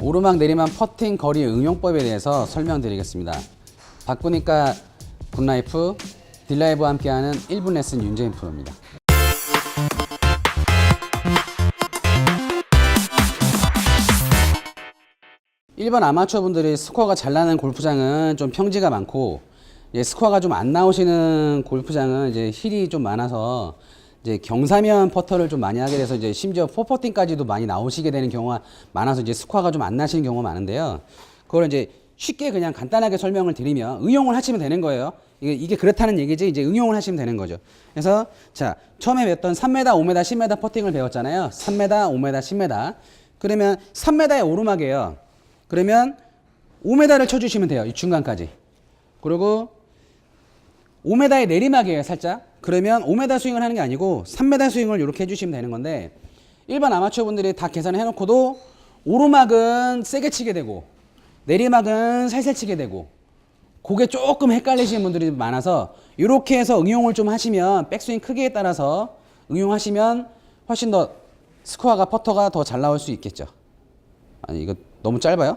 오르막 내리막 퍼팅 거리 응용법에 대해서 설명드리겠습니다. 바꾸니까 굿라이프 딜라이브와 함께하는 1분 레슨 윤재인 프로입니다. 일반 아마추어 분들이 스코어가 잘 나는 골프장은 좀 평지가 많고 이제 스코어가 좀 안 나오시는 골프장은 이제 힐이 좀 많아서 이제 경사면 퍼터를 좀 많이 하게 돼서 이제 심지어 포퍼팅까지도 많이 나오시게 되는 경우가 많아서 이제 스코어가 좀 안 나시는 경우가 많은데요. 그걸 이제 쉽게 그냥 간단하게 설명을 드리면 응용을 하시면 되는 거예요. 이게, 이게 그렇다는 얘기지 이제 응용을 하시면 되는 거죠. 그래서 자 처음에 배웠던 3m, 5m, 10m 퍼팅을 배웠잖아요. 3m, 5m, 10m. 그러면 3m의 오르막이에요. 그러면 5m를 쳐주시면 돼요. 이 중간까지. 그리고 5m의 내리막이에요, 살짝. 그러면 5m 스윙을 하는 게 아니고 3m 스윙을 이렇게 해주시면 되는 건데 일반 아마추어 분들이 다 계산을 해놓고도 오르막은 세게 치게 되고 내리막은 살살 치게 되고 그게 조금 헷갈리시는 분들이 많아서 이렇게 해서 응용을 좀 하시면 백스윙 크기에 따라서 응용하시면 훨씬 더 스코어가 퍼터가 더 잘 나올 수 있겠죠. 아니 이거 너무 짧아요?